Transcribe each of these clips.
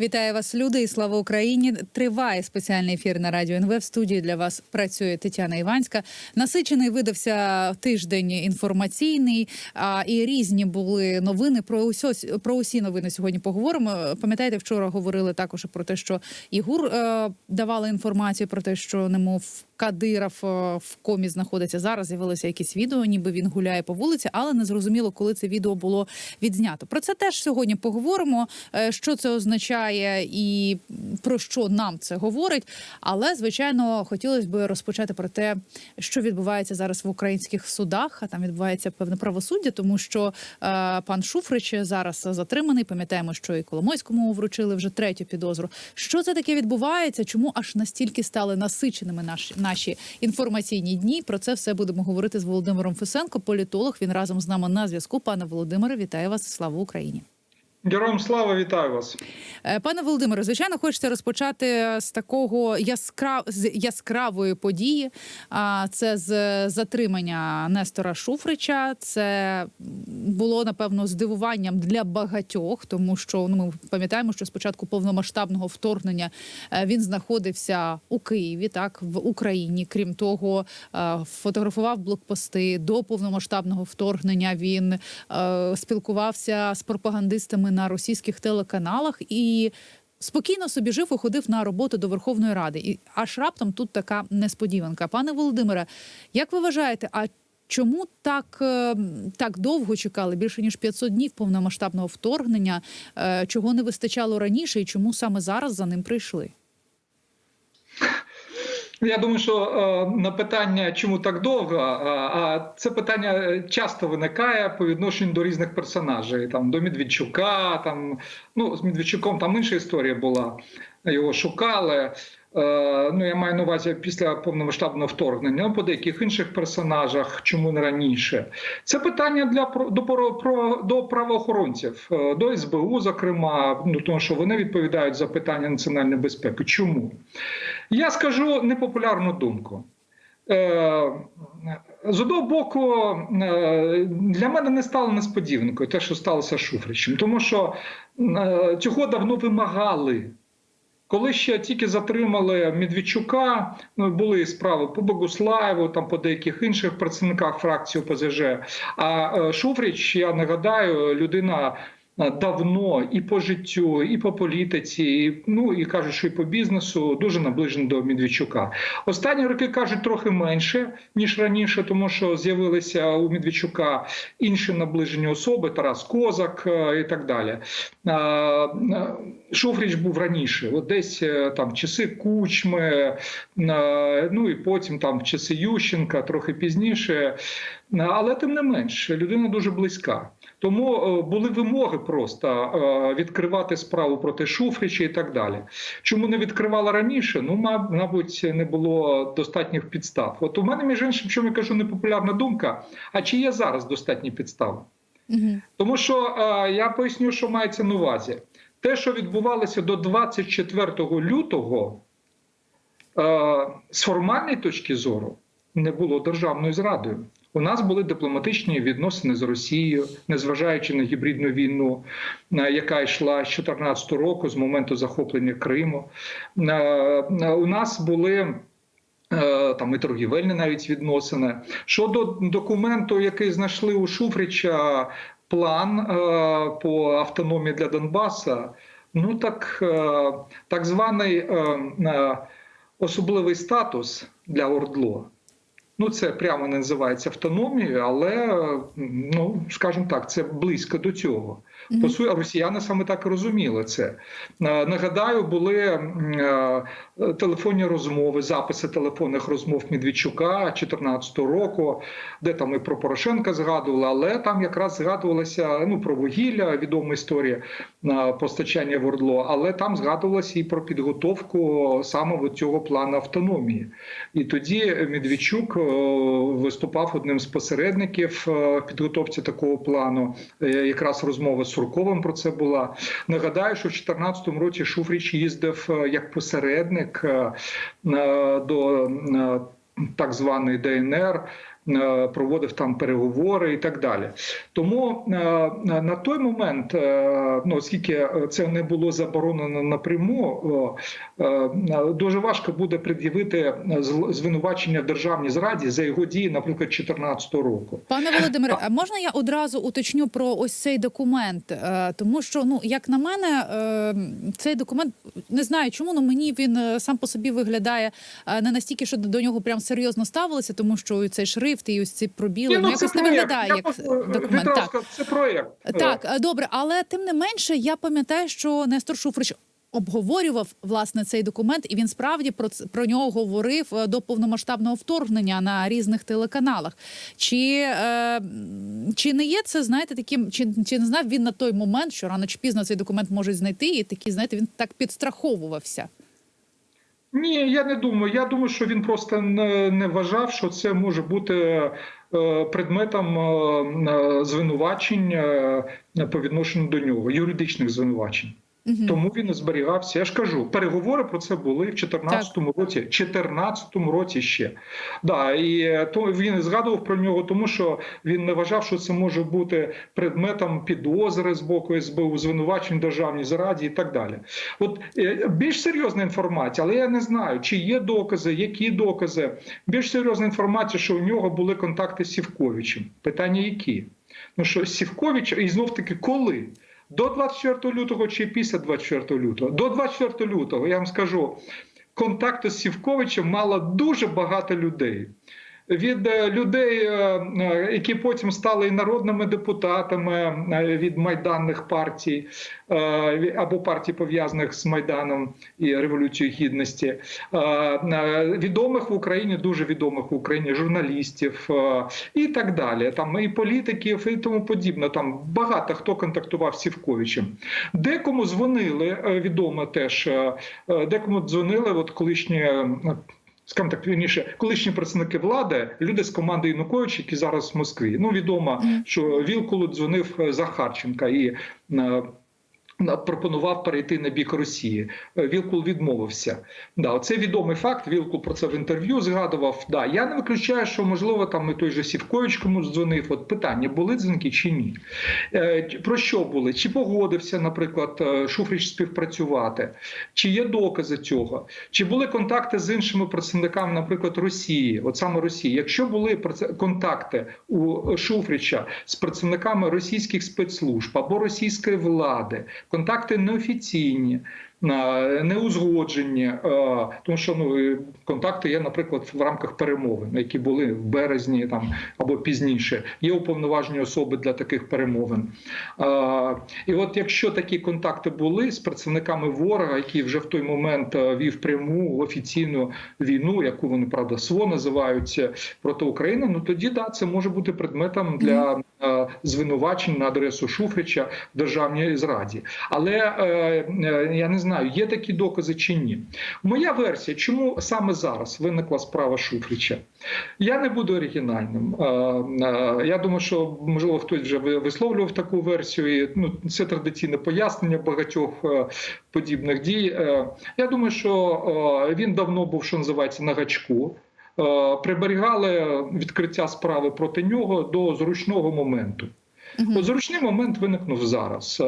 Вітаю вас, люди, і слава Україні! Триває спеціальний ефір на радіо НВ. В студії для вас працює Тетяна Іванська. Насичений видався тиждень інформаційний, а і різні були новини. Про усьо про усі новини сьогодні поговоримо. Пам'ятаєте, вчора говорили також про те, що Ігур е, давала інформацію про те, що немов Кадиров е, в комі знаходиться зараз. З'явилося якісь відео, ніби він гуляє по вулиці, але не зрозуміло, коли це відео було відзнято. Про це теж сьогодні поговоримо. е, Що це означає і про що нам це говорить. Але звичайно, хотілося б розпочати про те, що відбувається зараз в українських судах. А там відбувається певне правосуддя, тому що е, пан Шуфрич зараз затриманий. Пам'ятаємо, що і Коломойському вручили вже третю підозру. Що це таке відбувається? Чому аж настільки стали насиченими наші наші інформаційні дні? Про це все будемо говорити з Володимиром Фесенко, політолог. Він разом з нами на зв'язку. Пане Володимире, вітаю вас! Слава Україні! Героям слава, вітаю вас. Е, Пане Володимире, звичайно, хочеться розпочати з такого яскра... з яскравої події. А це з затримання Нестора Шуфрича. Це було напевно здивуванням для багатьох, тому що ну ми пам'ятаємо, що спочатку повномасштабного вторгнення е, він знаходився у Києві, так в Україні. Крім того, е, фотографував блокпости до повномасштабного вторгнення. Він спілкувався з пропагандистами на російських телеканалах і. Спокійно собі жив і ходив на роботу до Верховної Ради, і аж раптом тут така несподіванка. Пане Володимире, як ви вважаєте, а чому так, е, так довго чекали більше ніж 500 днів повномасштабного вторгнення? Е, Чого не вистачало раніше, і чому саме зараз за ним прийшли? Я думаю, що е, на питання, чому так довго, е, а це питання часто виникає по відношенню до різних персонажей. Там до Медведчука, там ну з Медведчуком там інша історія була. Його шукали. Е, ну я маю на увазі після повномасштабного вторгнення. Ну, по деяких інших персонажах, чому не раніше. Це питання для до про, до правоохоронців, е, до СБУ, зокрема, ну тому що вони відповідають за питання національної безпеки. Чому? Я скажу непопулярну думку. Е, З одного боку, е, для мене не стало несподіванкою те, що сталося з Шуфричем, тому що е, цього давно вимагали. Коли ще тільки затримали Медведчука, ну, були справи по Богуслаєву, там по деяких інших працівниках фракції ОПЗЖ. А Шуфрич, я нагадаю, людина давно і по життю, і по політиці, і, ну і кажуть, що і по бізнесу дуже наближений до Медведчука. Останні роки кажуть трохи менше ніж раніше, тому що з'явилися у Медведчука інші наближені особи, Тарас Козак е, і так далі. Е, був раніше, от десь е, там часи Кучми, ну і потім там часи Ющенка, трохи пізніше. Е, Але тим не менш, людина дуже близька. Тому е, були вимоги просто відкривати справу проти Шуфрича і так далі. Чому не відкривала раніше? Ну, маб- мабуть, не було достатніх підстав. От у мене, між іншим, чому я кажу, непопулярна думка. А чи є зараз достатні підстави? Угу. Тому що я поясню, що мається на увазі. Те, що відбувалося до 24 лютого, е, з формальної точки зору не було державною зрадою. У нас були дипломатичні відносини з Росією, незважаючи на гібридну війну, е, яка йшла з 2014 року, з моменту захоплення Криму. Е, У нас були. Там і торгівельні навіть відносини щодо документу, який знайшли у Шуфрича, план е, по автономії для Донбаса. Ну так, е, так званий е, особливий статус для Ордло. Ну, це прямо не називається автономією, але ну скажімо так, це близько до цього. По суті, росіяни саме так і розуміли це. Е, Нагадаю, були е, телефонні розмови, записи телефонних розмов Медведчука 2014 року, де там і про Порошенка згадували, але там якраз згадувалося ну про вугілля, відома історія е, постачання в Ордло, але там згадувалося і про підготовку саме цього плану автономії. І тоді Медведчук виступав одним з посередників в підготовці такого плану. Якраз розмова з Сурковим про це була. Нагадаю, що в 2014 році Шуфріч їздив е, як посередник е, е, до так званої ДНР. Е, проводив там переговори і так далі. Тому е, на той момент, е, ну оскільки це не було заборонено напряму, дуже важко буде пред'явити звинувачення в державній зраді за його дії, наприклад, 2014 року. Пане Володимире, а можна я одразу уточню про ось цей документ? Тому що, ну як на мене, цей документ не знаю чому, але мені він сам по собі виглядає не настільки, що до нього прям серйозно ставилися, тому що цей шрифт і ось ці пробіли Ні, ну, ну, якось не виглядає Я як документ. Так. це проєкт. Так, е, добре, але тим не менше, я пам'ятаю, що Нестор Шуфрич. Обговорював власне цей документ, і він справді про про нього говорив е, до повномасштабного вторгнення на різних телеканалах. Чи, е, чи не є це, знаєте, таким, чи, чи не знав він на той момент, що рано чи пізно цей документ можуть знайти, і такий, знаєте, він так підстраховувався. Ні, я не думаю. Я думаю, що він просто не, не вважав, що це може бути е, предметом е, е, звинувачень по відношенню до нього, юридичних звинувачень. Мгм. Тому він зберігався. Я ж кажу, переговори про це були в 14-му році, 14-му році ще. Да, і е, то він згадував про нього, тому що він не вважав, що це може бути предметом підозри з боку СБУ, звинувачень державній зраді і так далі. От е, більш серйозна інформація, але я не знаю, чи є докази, які докази. Більш серйозна інформація, що у нього були контакти з Сівковичем. Питання які? Ну що Сівкович, і знов таки коли? До 24 лютого чи після 24 лютого? До 24 лютого, я вам скажу, контакту з Сівковичем мало дуже багато людей. Від е, людей, е, е, які потім стали і народними депутатами від майданних партій або партій пов'язаних з Майданом і Революцією Гідності, відомих в Україні, дуже відомих в Україні журналістів і так далі. Там і політиків, і тому подібне. Там багато хто контактував з Сівковичем. Декому дзвонили, відомо теж, декому дзвонили, от колишні. Скажімо так, вірніше, колишні представники влади, люди з команди Януковича, які зараз в Москві. Ну відомо, що Вілкулу дзвонив е, Захарченка і е, пропонував перейти на бік Росії. Е, Вілкул відмовився. Да, це відомий факт. Вілкул про це в інтерв'ю згадував. Да, я не виключаю, що можливо там і той же Сівкович комусь дзвонив. От питання були дзвінки чи ні? Е, Про що були? Чи погодився, наприклад, е, Шуфрич співпрацювати? Чи є докази цього? Чи були контакти з іншими представниками, наприклад, Росії, от саме Росії? Якщо були контакти у Шуфрича з представниками російських спецслужб або російської влади, контакти неофіційні. Неузгоджені, тому що ну контакти є, наприклад, в рамках перемовин, які були в березні там або пізніше. Є уповноважені особи для таких перемовин. І от якщо такі контакти були з представниками ворога, який вже в той момент вів пряму офіційну війну, яку вони правда СВО називаються проти України, ну тоді да, це може бути предметом для звинувачень на адресу Шуфрича в державній зраді. Але е, е, я не знаю, є такі докази чи ні. Моя версія, чому саме зараз виникла справа Шуфрича? Я не буду оригінальним. Е, е, Я думаю, що можливо хтось вже висловлював таку версію. І, ну, це традиційне пояснення багатьох е, подібних дій. Е, Я думаю, що е, він давно був, що називається, на гачку. Е, Приберігали відкриття справи проти нього до зручного моменту. Угу. зручний момент виникнув зараз,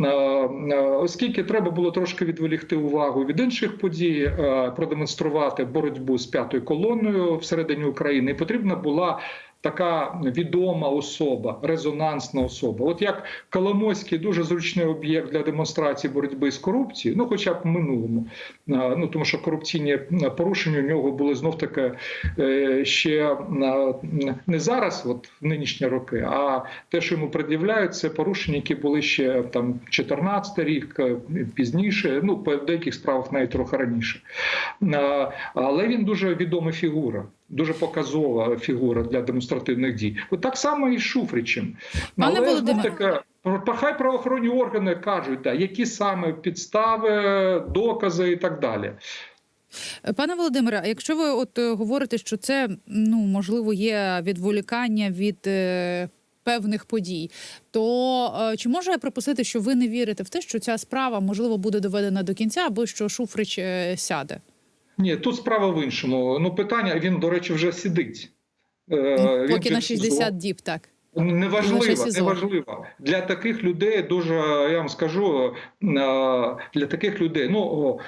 Е, е, оскільки треба було трошки відволікти увагу від інших подій, продемонструвати боротьбу з п'ятою колоною всередині України. І потрібна була така відома особа, резонансна особа. От як Коломойський дуже зручний об'єкт для демонстрації боротьби з корупцією, ну хоча б в минулому. Ну тому що корупційні порушення у нього були знов таки е, ще не зараз, от в нинішні роки, а те, що йому пред'являють, це порушення, які були ще там 14 рік, е, пізніше. Ну по деяких справах навіть трохи раніше. Але він дуже відома фігура. Дуже показова фігура для демонстративних дій. От так само і з Шуфричем. Пане Але Володимире. знов-таки, хай правоохоронні органи кажуть, да, які саме підстави, докази і так далі. Пане Володимире, а якщо ви от е, говорите, що це ну можливо є відволікання від. е, Певних подій, то е, чи можу я припустити, що ви не вірите в те, що ця справа можливо буде доведена до кінця, або що Шуфрич е, сяде? Ні, тут справа в іншому. Ну, питання він, до речі, вже сидить. е, Ну, Поки на 60 діб, так. Неважливо, неважливо. Для таких людей дуже, я вам скажу, е, для таких людей, ну,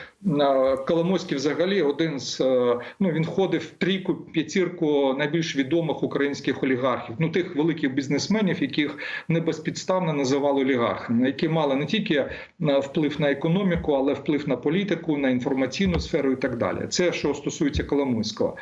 е, Коломойський взагалі один з, е, ну, він входив в трійку, п'ятірку найбільш відомих українських олігархів, ну, тих великих бізнесменів, яких не безпідставно називали олігархами, які мали не тільки вплив на економіку, але вплив на політику, на інформаційну сферу і так далі. Це що стосується Коломойського.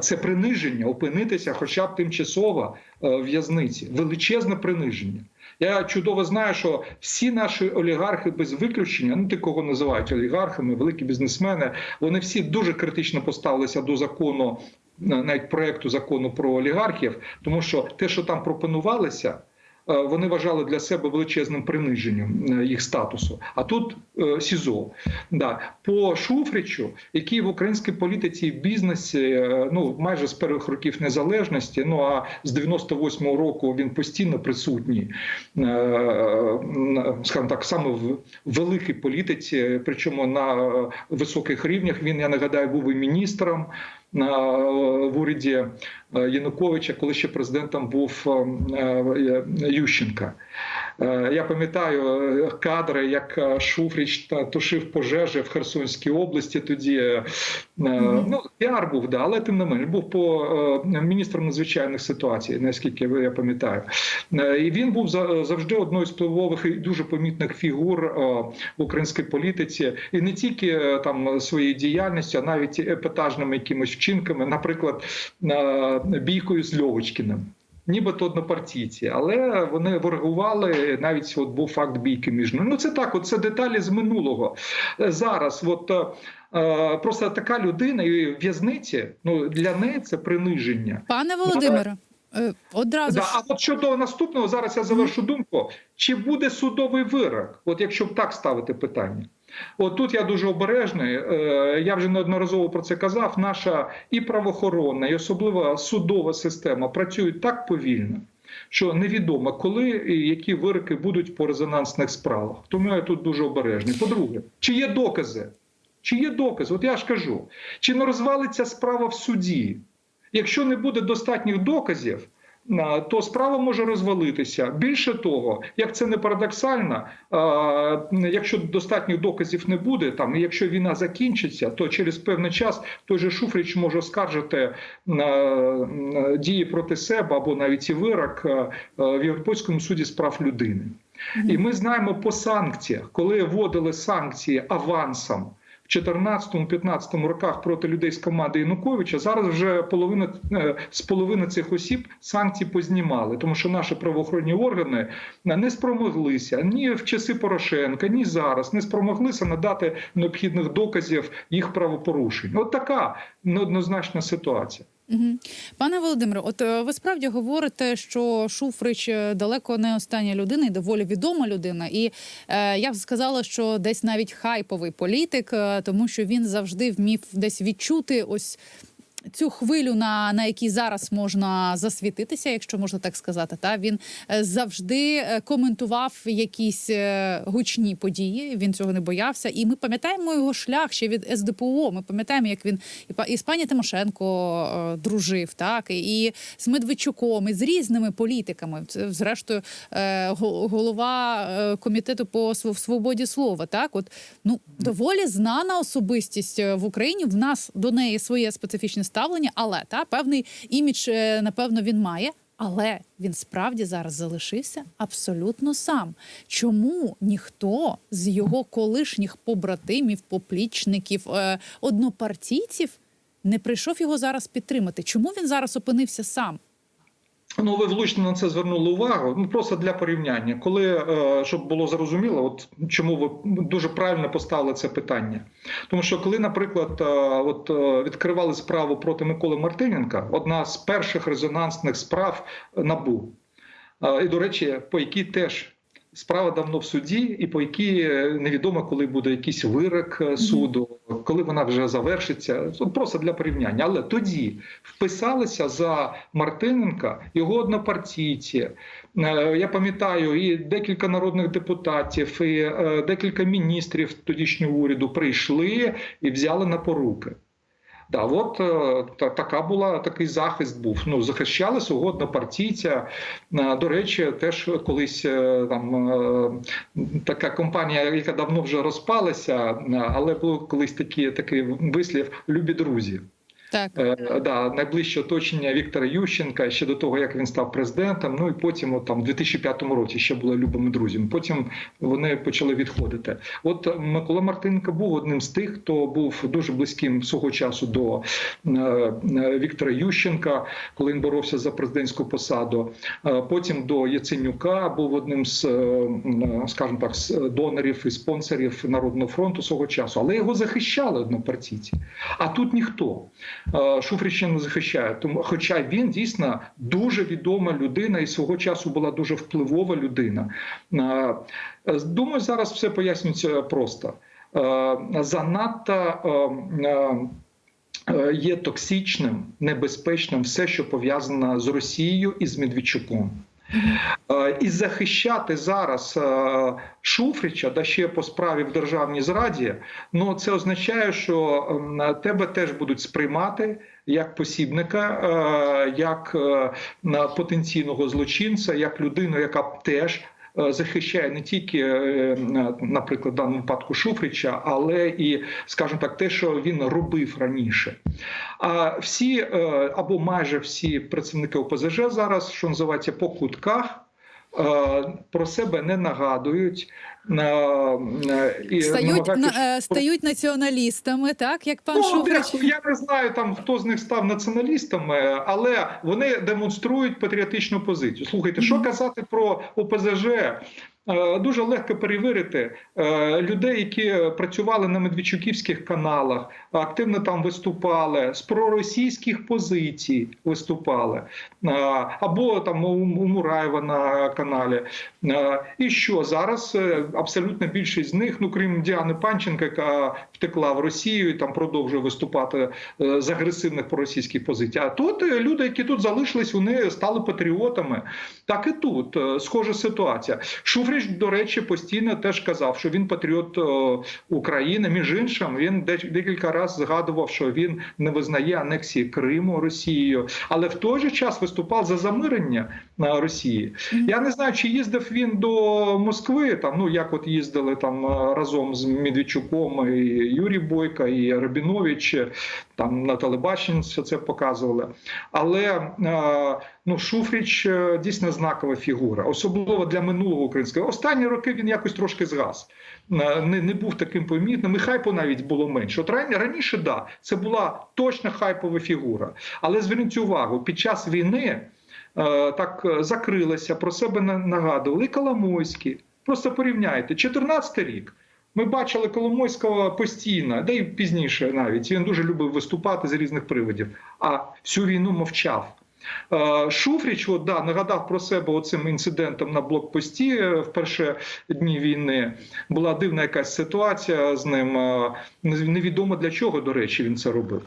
Це приниження, опинитися хоча б тимчасово в'язниці. Величезне приниження. Я чудово знаю, що всі наші олігархи без виключення, ну ти кого називають олігархами, великі бізнесмени, вони всі дуже критично поставилися до закону, навіть проекту закону про олігархів, тому що те, що там пропонувалося. Е, Вони вважали для себе величезним приниженням е, їх статусу. А тут е, СІЗО. Да. По Шуфричу, який в українській політиці і бізнесі ну майже з перших років незалежності, ну а з 98-го року він постійно присутній, скажімо так, саме в великій політиці, причому на високих рівнях. Він я нагадаю був і міністром. В уряді е, Януковича, коли ще президентом був е, е, Ющенка. Е, Я пам'ятаю е, кадри, як е, Шуфрич та тушив пожежі в Херсонській області. Тоді ну піар був, да, але тим не менше був по міністром надзвичайних ситуацій, наскільки я пам'ятаю. І він був за- завжди одною з впливових і дуже помітних фігур в українській політиці, і не тільки там своєю діяльністю, а навіть епатажними якимись вчинками, наприклад, бійкою з Льовочкіним. Нібито однопартійці, але вони ворогували. Навіть от був факт бійки між ними. Ну це так, от це деталі з минулого. Зараз, от е, е, просто така людина і в'язниці. Ну для неї це приниження. Пане Володимире, одразу Да, ж а от щодо наступного, зараз я завершу думку. Чи буде судовий вирок? От якщо б так ставити питання. От тут я дуже обережний. Е, Я вже неодноразово про це казав. Наша і правоохоронна, і особливо судова система працюють так повільно, що невідомо, коли і які вироки будуть по резонансних справах. Тому я тут дуже обережний. По-друге, чи є докази? Чи є докази? От я ж кажу, чи не розвалиться справа в суді? Якщо не буде достатніх доказів, то справа може розвалитися. Більше того, як це не парадоксально, якщо достатніх доказів не буде, там і якщо війна закінчиться, то через певний час той же Шуфрич може оскаржити дії проти себе або навіть і вирок в Європейському суді з прав людини. І ми знаємо по санкціях, коли вводили санкції авансом. В 14-15 роках проти людей з команди Януковича зараз вже половина е, з половини цих осіб санкції познімали, тому що наші правоохоронні органи не спромоглися ні в часи Порошенка, ні зараз не спромоглися надати необхідних доказів їх правопорушень. От така неоднозначна ситуація. Пане Володимире, от е, ви справді говорите, що Шуфрич е, далеко не остання людина і доволі відома людина. І е, я б сказала, що десь навіть хайповий політик, е, тому що він завжди вмів десь відчути ось. Цю хвилю, на, на якій зараз можна засвітитися, якщо можна так сказати, та він е, завжди е, коментував якісь е, гучні події. Він цього не боявся. І ми пам'ятаємо його шлях ще від СДПУ. Ми пам'ятаємо, як він і з пані Тимошенко дружив, так і з Медведчуком, і з різними політиками. Це зрештою го- голова комітету по св- свободі слова. Так, от ну доволі знана особистість в Україні. В нас до неї своє специфічне ставлення, але та певний імідж, е, напевно, він має. Але він справді зараз залишився абсолютно сам. Чому ніхто з його колишніх побратимів, поплічників, е, однопартійців не прийшов його зараз підтримати? Чому він зараз опинився сам? Ну, ви влучно на це звернули увагу. Ну просто для порівняння, коли е, щоб було зрозуміло, от чому ви дуже правильно поставили це питання. Тому що коли, наприклад, е, от е, відкривали справу проти Миколи Мартиненка, одна з перших резонансних справ набу, і до речі, по якій теж. Справа давно в суді, і по якій е, невідомо, коли буде якийсь вирок е, суду, коли вона вже завершиться. Просто для порівняння. Але тоді вписалися за Мартиненка його однопартійці. Е, Я пам'ятаю, і декілька народних депутатів, і декілька міністрів тодішнього уряду прийшли і взяли на поруки. Да, от е, та, така була такий захист був. Ну захищали свого однопартійця. Е, До речі, теж колись е, там така компанія, яка давно вже розпалася, але був колись такі, такий вислів Любі друзі. Так. Е, да, найближче оточення Віктора Ющенка ще до того, як він став президентом. Ну і потім, от, там, в 2005 році ще були любими друзями. Потім вони почали відходити. От Микола Мартиненко був одним з тих, хто був дуже близьким свого часу до е, е, Віктора Ющенка, коли він боровся за президентську посаду. Е, Потім до Яценюка був одним з, е, м, скажімо так, з донорів і спонсорів Народного фронту свого часу, але його захищали однопартійці. А тут ніхто. Е, Шуфрича не захищає. Тому, хоча він дійсно дуже відома людина і свого часу була дуже впливова людина. Е, е, Думаю, зараз все пояснюється просто. Занадто є токсичним, небезпечним все, що пов'язано з Росією і з Медведчуком. Е, І захищати зараз е, Шуфрича, да ще по справі в державній зраді, ну це означає, що тебе теж будуть сприймати як посібника, е, як потенційного злочинця, як людину, яка теж. Е, Захищає не тільки, е, наприклад, в даному випадку Шуфрича, але і, скажімо так, те, що він робив раніше. А всі е, або майже всі працівники ОПЗЖ зараз, що називається по кутках, про себе не нагадують. І Стають, на, е, стають націоналістами, так як пан Ну, Шуфрич. я не знаю там хто з них став націоналістами, але вони демонструють патріотичну позицію. Слухайте, що казати про ОПЗЖ? Е, Дуже легко перевірити е, людей, які працювали на медведчуківських каналах, активно там виступали з проросійських позицій виступали, або там у Мураєва на каналі. І що зараз абсолютно більшість з них, ну крім Діани Панченка, яка втекла в Росію і там продовжує виступати е, з агресивних проросійських позицій. А тут е, люди, які тут залишились, вони стали патріотами. Так і тут е, схожа ситуація. Шуфрич, до речі, постійно теж казав, що він патріот України. Між іншим, він декілька разів згадував, що він не визнає анексії Криму Росією, але в той же час виступав за замирення Росії. Я не знаю, чи їздив він до Москви. Там ну як от їздили там е, разом з Медведчуком і Юрій Бойко, і Рабінович. е, Там на телебаченні все це показували. Але е, ну Шуфрич е, дійсно знакова фігура, особливо для минулого українського. Останні роки він якось трошки згас. Не, не був таким помітним. І хайпу навіть було менше. От ран- раніше, да, це була точно хайпова фігура. Але зверніть увагу, під час війни так закрилися, про себе нагадували і Коломойський. Просто порівняйте, 14 рік. Ми бачили Коломойського постійно, де й пізніше навіть він дуже любив виступати з різних приводів, а всю війну мовчав. Е, Шуфріч от, да, нагадав про себе оцим інцидентом на блокпості е, в перші дні війни. Була дивна якась ситуація з ним. е, Невідомо для чого, до речі, він це робив.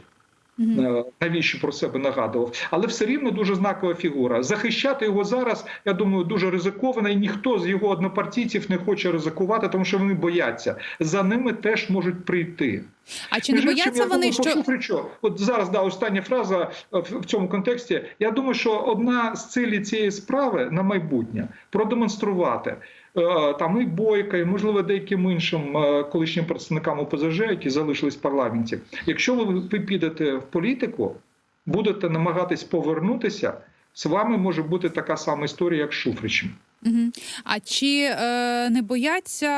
Е, Навіщо про себе нагадував, але все рівно дуже знакова фігура. Захищати його зараз, я думаю, дуже ризиковано, і ніхто з його однопартійців не хоче ризикувати, тому що вони бояться. За ними теж можуть прийти. А чи не Між бояться я вони, думаю, що Шуфричу, от зараз да остання фраза е, в в цьому контексті. Я думаю, що одна з цілей цієї справи на майбутнє продемонструвати. Е, Там і Бойка, і можливо деяким іншим е, колишнім представникам ОПЗЖ, які залишились в парламенті. Якщо ви, ви підете в політику, будете намагатись повернутися, з вами може бути така сама історія, як з Шуфричем. Мгм. А чи е, не бояться?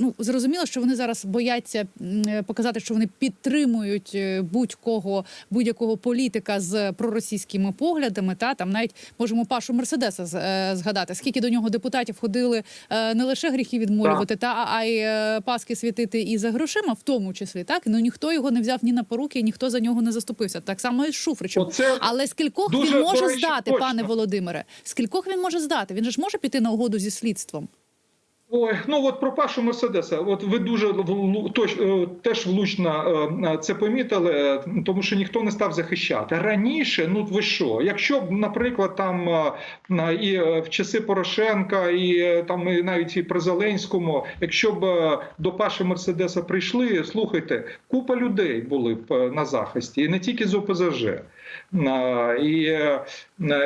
Ну зрозуміло, що вони зараз бояться е, показати, що вони підтримують е, будь-кого будь-якого політика з проросійськими поглядами. Та там навіть можемо Пашу Мерседеса е, згадати, скільки до нього депутатів ходили е, не лише гріхи відмолювати, та а- й е, паски світити і за грошима, в тому числі, так ну ніхто його не взяв ні на поруки, ніхто за нього не заступився. Так само і з Шуфричем. Оце Але скількох він може здати, точно. пане Володимире? Скількох він може здати? Він же ж може піти на угоду зі слідством. Ой, ну от про Пашу Мерседеса. От ви дуже е, теж влучно е, це помітили, тому що ніхто не став захищати. Раніше, ну ви що, якщо б, наприклад, там е, і в часи Порошенка, і там і навіть і при Зеленському, якщо б до Паші Мерседеса прийшли, слухайте, купа людей були б на захисті, і не тільки з ОПЗЖ. І,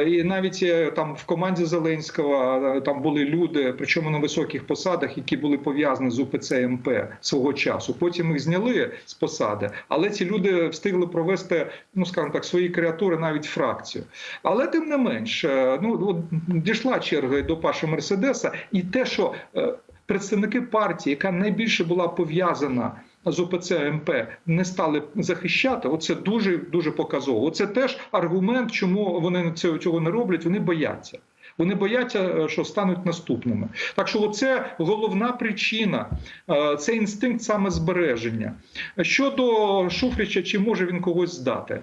і навіть там в команді Зеленського там були люди, причому на високих посадах, які були пов'язані з УПЦ МП свого часу. Потім їх зняли з посади, але ці люди встигли провести, ну скажімо так, свої креатури навіть фракцію. Але тим не менш, е, ну от дійшла черга до Паші Мерседеса, і те, що е, представники партії, яка найбільше була пов'язана з ОПЦ МП не стали захищати. Оце дуже дуже показово. Оце теж аргумент, чому вони цього не роблять. Вони бояться. Вони бояться, е, що стануть наступними. Так що, це головна причина, е, це інстинкт самозбереження. Щодо Шуфрича, чи може він когось здати?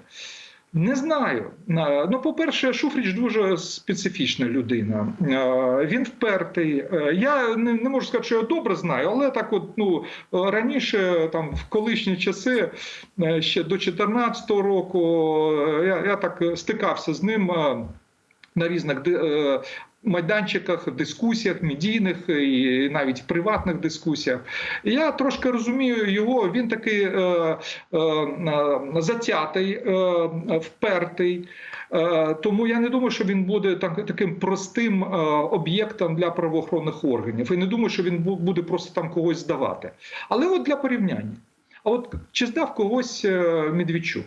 Не знаю. Е, Ну, по-перше, Шуфрич дуже специфічна людина. Він впертий. Я не, можу сказати, що я добре знаю, але так, от ну раніше, там в колишні часи, ще до 2014 року, я, я так стикався з ним на різних е, майданчиках, дискусіях, медійних і навіть приватних дискусіях. Я трошки розумію його. Він такий е, е, е, затятий, е, впертий. Е, Тому я не думаю, що він буде таким простим е, об'єктом для правоохоронних органів. І не думаю, що він буде просто там когось здавати. Але от для порівняння. А от чи здав когось е, Медведчук?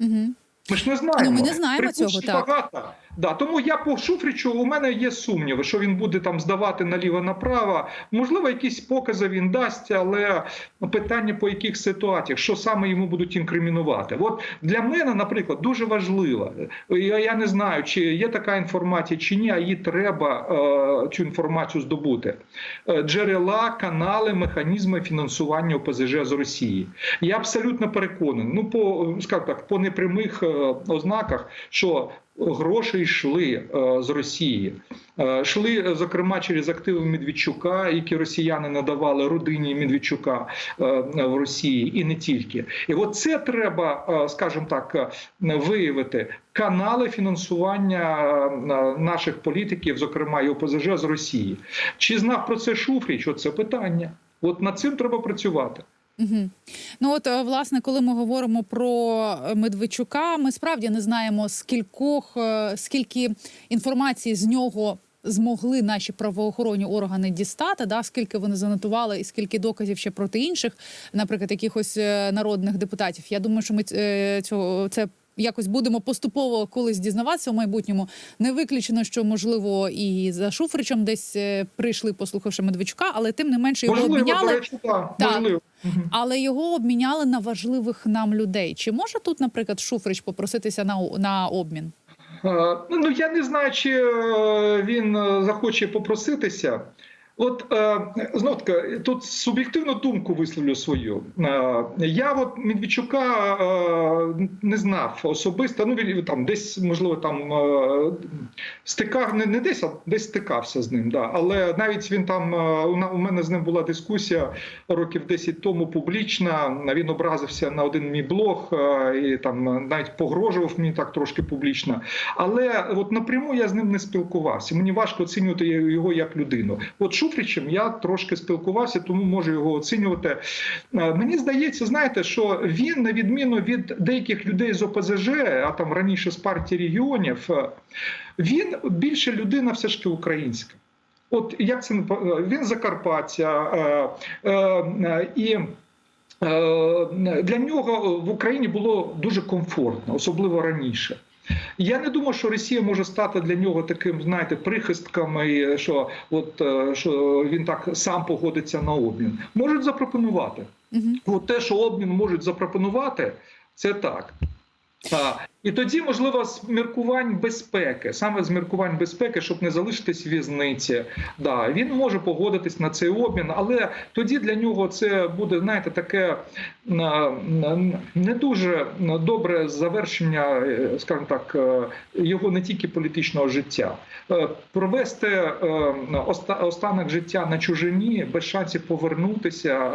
Угу. Ми ж не знаємо. Ну, ми не знаємо цього, Припущень так. багато. Да, тому я по Шуфричу у мене є сумніви, що він буде там здавати наліво направо. Можливо, якісь покази він дасть, але питання по яких ситуаціях, що саме йому будуть інкримінувати. От для мене, наприклад, дуже важливо. Я, я не знаю, чи є така інформація, чи ні, а її треба е, цю інформацію здобути. Е, Джерела, канали, механізми фінансування ОПЗЖ з Росії. Я абсолютно переконаний. Ну, по скажімо так, по непрямих е, ознаках, що гроші йшли е, з Росії, Е, йшли е, зокрема через активи Медведчука, які росіяни надавали родині Медведчука в Росії, і не тільки. І от це треба, скажімо так, виявити канали фінансування наших політиків, зокрема і ОПЗЖ з Росії. Чи знав про це Шуфріч? Оце питання. От над цим треба працювати. Угу. Ну от е, власне, коли ми говоримо про е, Медведчука, ми справді не знаємо скількох е, скільки інформації з нього. Змогли наші правоохоронні органи дістати, да скільки вони занотували, і скільки доказів ще проти інших, наприклад, якихось народних депутатів. Я думаю, що ми цього це якось будемо поступово колись дізнаватися у майбутньому. Не виключено, що можливо і за Шуфричем десь е, прийшли, послухавши Медведчука, але тим не менше його Можливо, обміняли. речі, так, Так. можливо. Але його обміняли на важливих нам людей. Чи може тут, наприклад, Шуфрич попроситися на, на обмін? Е, Ну я не знаю, чи е, він захоче попроситися. От е, знов таки, тут суб'єктивну думку висловлю свою. Е, Я от Медведчука е, не знав особисто. Ну він там десь можливо там стикав, не, не десь, а десь стикався з ним. Да. Але навіть він там у мене з ним була дискусія років 10 тому публічна. Він образився на один мій блог і там навіть погрожував мені так трошки публічно. Але от напряму я з ним не спілкувався. Мені важко оцінювати його як людину. От Шуфричем я трошки спілкувався, тому можу його оцінювати. Е, Мені здається, знаєте, що він, на відміну від деяких людей з ОПЗЖ, а там раніше з партії регіонів, е, він більше людина все ж таки українська. От як це е, він Закарпаття е, е, і. Для нього в Україні було дуже комфортно, особливо раніше. Я не думаю, що Росія може стати для нього таким, знаєте, прихистком, і що от е, що він так сам погодиться на обмін. Можуть запропонувати. Угу. От те, що обмін можуть запропонувати, це так. І тоді, можливо, з міркувань безпеки, саме з міркувань безпеки, щоб не залишитись в'язниці. Да, він може погодитись на цей обмін, але тоді для нього це буде, знаєте, таке не дуже добре завершення, е, скажімо так, е, його не тільки політичного життя. Е, Провести останок життя на чужині без шансів повернутися.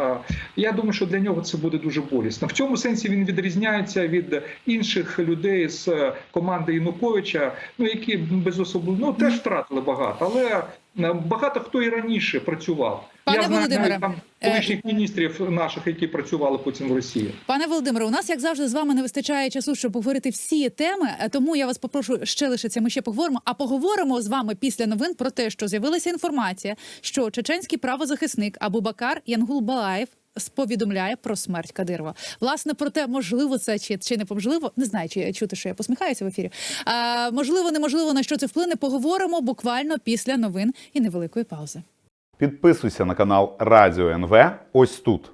Я думаю, що для нього це буде дуже болісно. В цьому сенсі він відрізняється від інших людей з команди Януковича, ну які без особливо ну теж втратили багато, але е, багато хто і раніше працював. Пане Я Володимире, там е, колишніх міністрів наших, які працювали потім в Росії. Пане Володимире, у нас як завжди з вами не вистачає часу, щоб поговорити всі теми. е, Тому я вас попрошу ще лишитися. Ми ще поговоримо. А поговоримо з вами після новин про те, що з'явилася інформація, що чеченський правозахисник Абубакар Янгулбаєв сповідомляє про смерть Кадирова. Власне, про те, можливо, це чи, чи не можливо, не знаю, чи чути, що я посміхаюся в ефірі. А, можливо, неможливо на що це вплине. Поговоримо буквально після новин і невеликої паузи. Підписуйся на канал Радіо НВ ось тут.